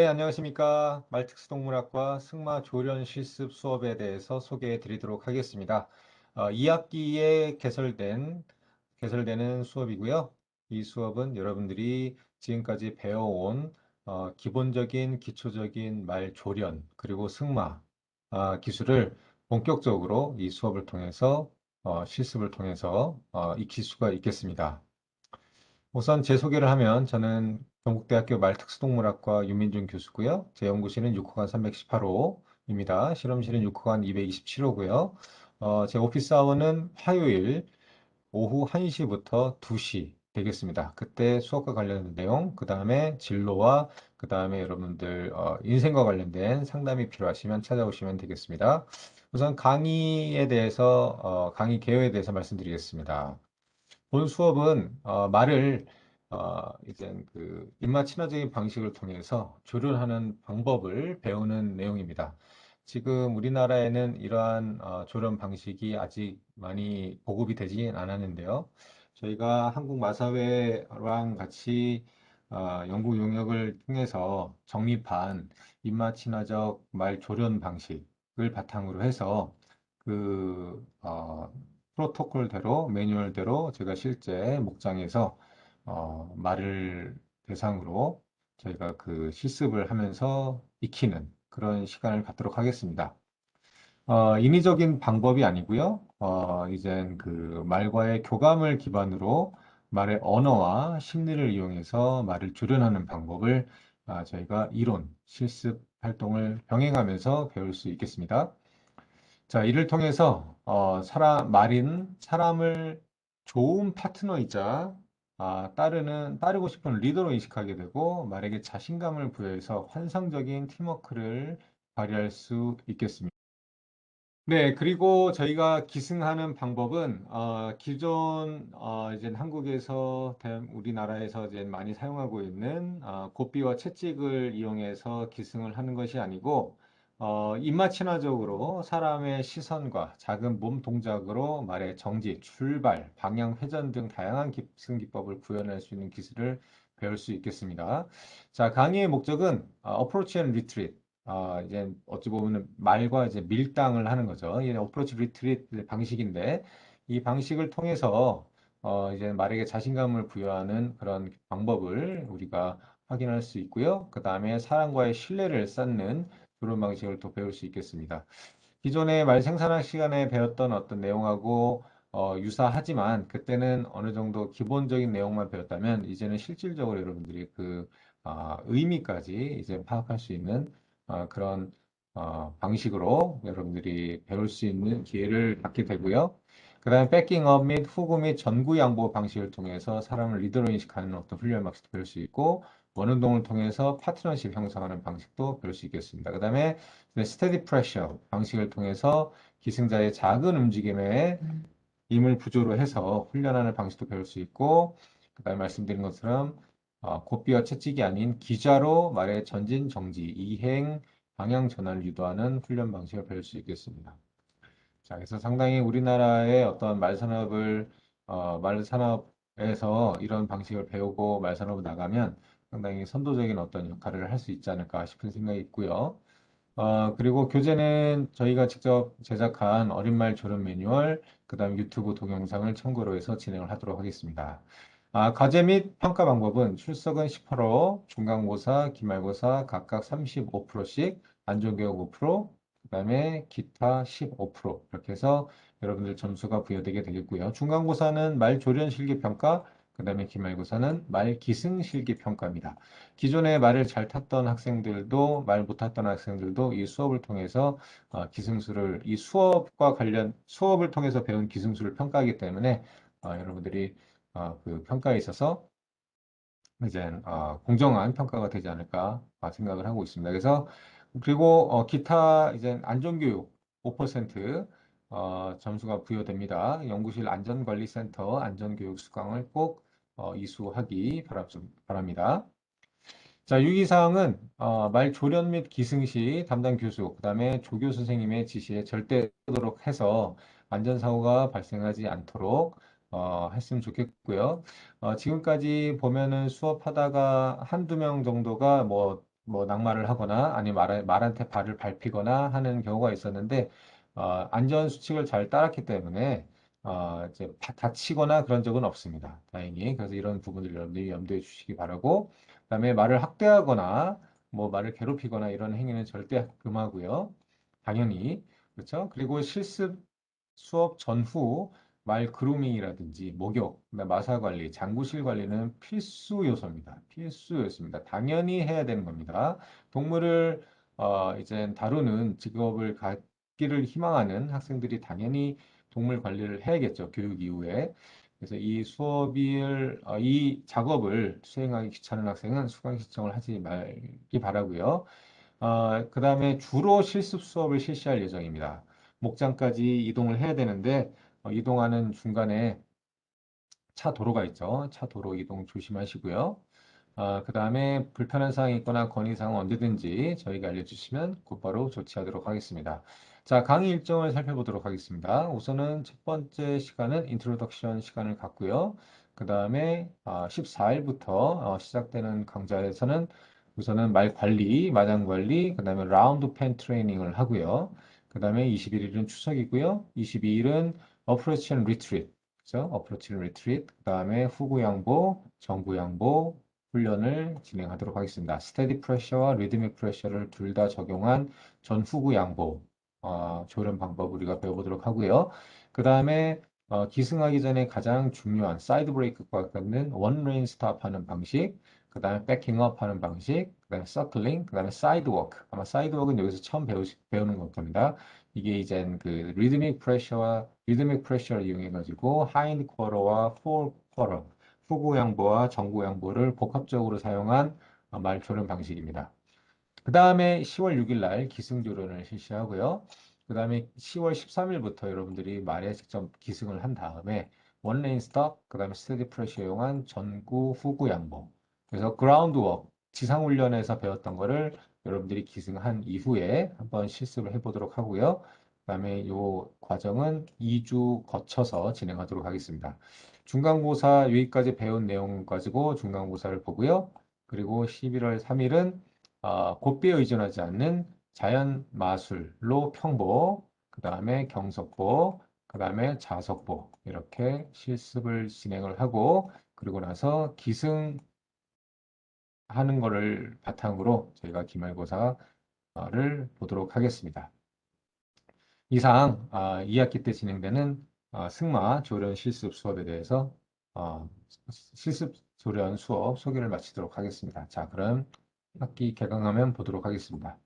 네, 안녕하십니까. 말특수동물학과 승마 조련 실습 수업에 대해서 소개해 드리도록 하겠습니다. 어, 2학기에 개설된, 개설되는 수업이고요. 이 수업은 여러분들이 지금까지 배워온 어, 기본적인 기초적인 말 조련 그리고 승마 어, 기술을 본격적으로 이 수업을 통해서 어, 실습을 통해서 어, 익힐 수가 있겠습니다. 우선 제 소개를 하면 저는 경북대학교 말특수동물학과 윤민준 교수고요. 제 연구실은 6호관 318호입니다. 실험실은 6호관 227호고요. 어, 제 오피스 아워는 화요일 오후 1시부터 2시 되겠습니다. 그때 수업과 관련된 내용, 그 다음에 진로와 그 다음에 여러분들 어, 인생과 관련된 상담이 필요하시면 찾아오시면 되겠습니다. 우선 강의에 대해서 어, 강의 개요에 대해서 말씀드리겠습니다. 본 수업은 어, 말을 어, 이제 그 입맛 친화적인 방식을 통해서 조련하는 방법을 배우는 내용입니다. 지금 우리나라에는 이러한 어, 조련 방식이 아직 많이 보급이 되지 않았는데요. 저희가 한국 마사회랑 같이 어, 연구 용역을 통해서 정립한 입맛 친화적 말 조련 방식을 바탕으로 해서 그 어, 프로토콜대로 매뉴얼대로 제가 실제 목장에서 어, 말을 대상으로 저희가 그 실습을 하면서 익히는 그런 시간을 갖도록 하겠습니다. 어, 인위적인 방법이 아니고요. 어, 이젠 그 말과의 교감을 기반으로 말의 언어와 심리를 이용해서 말을 조련하는 방법을 아, 저희가 이론, 실습 활동을 병행하면서 배울 수 있겠습니다. 자, 이를 통해서 어, 사람, 말인 사람을 좋은 파트너이자 아, 따르는, 따르고 싶은 리더로 인식하게 되고 말에게 자신감을 부여해서 환상적인 팀워크를 발휘할 수 있겠습니다. 네, 그리고 저희가 기승하는 방법은 어, 기존 어, 이제 한국에서 우리나라에서 이제 많이 사용하고 있는 어, 곱비와 채찍을 이용해서 기승을 하는 것이 아니고 어, 입맛 친화적으로 사람의 시선과 작은 몸 동작으로 말의 정지, 출발, 방향 회전 등 다양한 기승 기법을 구현할 수 있는 기술을 배울 수 있겠습니다. 자, 강의의 목적은 어, approach and retreat. 어, 이제 어찌 보면 말과 이제 밀당을 하는 거죠. 이 approach retreat 방식인데 이 방식을 통해서 어, 이제 말에게 자신감을 부여하는 그런 방법을 우리가 확인할 수 있고요. 그 다음에 사람과의 신뢰를 쌓는 그런 방식을 또 배울 수 있겠습니다. 기존에 말 생산학 시간에 배웠던 어떤 내용하고 어, 유사하지만 그때는 어느 정도 기본적인 내용만 배웠다면 이제는 실질적으로 여러분들이 그 어, 의미까지 이제 파악할 수 있는 어, 그런 어, 방식으로 여러분들이 배울 수 있는 기회를 갖게 되고요. 그 다음에 백킹업 및 후구 및 전구 양보 방식을 통해서 사람을 리더로 인식하는 어떤 훈련 방식도 배울 수 있고 원운동을 통해서 파트너십 형성하는 방식도 배울 수 있겠습니다. 그 다음에 스테디 프레셔 방식을 통해서 기승자의 작은 움직임에 힘을 부조로 해서 훈련하는 방식도 배울 수 있고 그 다음에 말씀드린 것처럼 어, 고삐와 채찍이 아닌 기자로 말의 전진, 정지, 이행, 방향 전환을 유도하는 훈련 방식을 배울 수 있겠습니다. 자, 그래서 상당히 우리나라의 어떤 말산업을 어, 말산업에서 이런 방식을 배우고 말산업을 나가면 상당히 선도적인 어떤 역할을 할 수 있지 않을까 싶은 생각이 있고요. 어, 그리고 교재는 저희가 직접 제작한 어린말 조련 매뉴얼, 그 다음 유튜브 동영상을 참고로 해서 진행을 하도록 하겠습니다. 아, 과제 및 평가 방법은 출석은 10%, 중간고사, 기말고사 각각 35%씩, 안전교육 5%, 그 다음에 기타 15% 이렇게 해서 여러분들 점수가 부여되게 되겠고요. 중간고사는 말 조련 실기 평가, 그 다음에 기말고사는 말 기승 실기 평가입니다. 기존에 말을 잘 탔던 학생들도 말 못 탔던 학생들도 이 수업을 통해서 어, 기승수를 이 수업과 관련 수업을 통해서 배운 기승수를 평가하기 때문에 어, 여러분들이 어, 그 평가에 있어서 이제 공정한 평가가 되지 않을까 생각을 하고 있습니다. 그래서 그리고 기타 이제 안전교육 5% 어, 점수가 부여됩니다. 연구실 안전관리센터 안전교육 수강을 꼭 어, 이수하기 바랍니다. 자, 유의사항은 어, 말 조련 및 기승 시 담당 교수, 그 다음에 조교 선생님의 지시에 절대 하도록 해서 안전사고가 발생하지 않도록 어, 했으면 좋겠고요. 어, 지금까지 보면은 수업하다가 한두 명 정도가 뭐 뭐 낙마를 하거나 아니면 말, 말한테 발을 밟히거나 하는 경우가 있었는데 어, 안전 수칙을 잘 따랐기 때문에 어, 이제 다- 다치거나 그런 적은 없습니다. 다행히. 그래서 이런 부분들 여러분들이 염두에 주시기 바라고 그 다음에 말을 학대하거나 뭐 말을 괴롭히거나 이런 행위는 절대 금하고요. 당연히 그렇죠. 그리고 실습 수업 전후 말 그루밍이라든지 목욕, 마사 관리, 장구실 관리는 필수 요소입니다. 필수 요소입니다. 당연히 해야 되는 겁니다. 동물을 어, 이제 다루는 직업을 갖기를 희망하는 학생들이 당연히 동물 관리를 해야겠죠. 교육 이후에. 그래서 이 수업을 어, 이 작업을 수행하기 귀찮은 학생은 수강 신청을 하지 말기 바라고요. 어, 그 다음에 주로 실습 수업을 실시할 예정입니다. 목장까지 이동을 해야 되는데 어, 이동하는 중간에 차 도로가 있죠. 차 도로 이동 조심하시고요. 어, 그 다음에 불편한 사항이 있거나 건의사항 언제든지 저희가 알려주시면 곧바로 조치하도록 하겠습니다. 자, 강의 일정을 살펴보도록 하겠습니다. 우선은 첫 번째 시간은 인트로덕션 시간을 갖고요. 그 다음에 14일부터 시작되는 강좌에서는 우선은 말 관리, 마장 관리, 그 다음에 라운드 펜 트레이닝을 하고요. 그 다음에 21일은 추석이고요. 22일은 어프로치 앤 리트릿, 그죠? 어프로치 앤 리트릿, 그 다음에 후구 양보, 정부 양보 훈련을 진행하도록 하겠습니다. 스테디 프레셔와 리드믹 프레셔를 둘 다 적용한 전후구 양보 어, 조련 방법 우리가 배워보도록 하고요. 그 다음에 어, 기승하기 전에 가장 중요한 사이드 브레이크과 같은 원 레인 스탑 하는 방식, 그 다음에 백킹업 하는 방식, 그 다음에 서클링, 그 다음에 사이드 워크. 아마 사이드 워크는 여기서 처음 배우, 배우는 것 겁니다. 이게 이제 그 리드믹 프레셔와 리드믹 프레셔를 이용해 가지고 하인드 쿼러와 포 쿼러, 후구 양보와 정구 양보를 복합적으로 사용한 어, 말 조련 방식입니다. 그 다음에 10월 6일 날 기승조련을 실시하고요. 그 다음에 10월 13일부터 여러분들이 말에 직접 기승을 한 다음에 원레인 스톱, 그 다음에 스테디 프레셔 이용한 전구, 후구 양보. 그래서 그라운드 웍, 지상 훈련에서 배웠던 거를 여러분들이 기승한 이후에 한번 실습을 해보도록 하고요. 그 다음에 이 과정은 2주 거쳐서 진행하도록 하겠습니다. 중간고사 여기까지 배운 내용 가지고 중간고사를 보고요. 그리고 11월 3일은 어, 곱비에 의존하지 않는 자연 마술로 평보, 그 다음에 경석보, 그 다음에 자석보 이렇게 실습을 진행을 하고 그리고 나서 기승 하는 거를 바탕으로 저희가 기말고사를 보도록 하겠습니다. 이상 아, 2학기 때 진행되는 아, 승마 조련 실습 수업에 대해서 어, 실습 조련 수업 소개를 마치도록 하겠습니다. 자, 그럼 학기 개강하면 보도록 하겠습니다.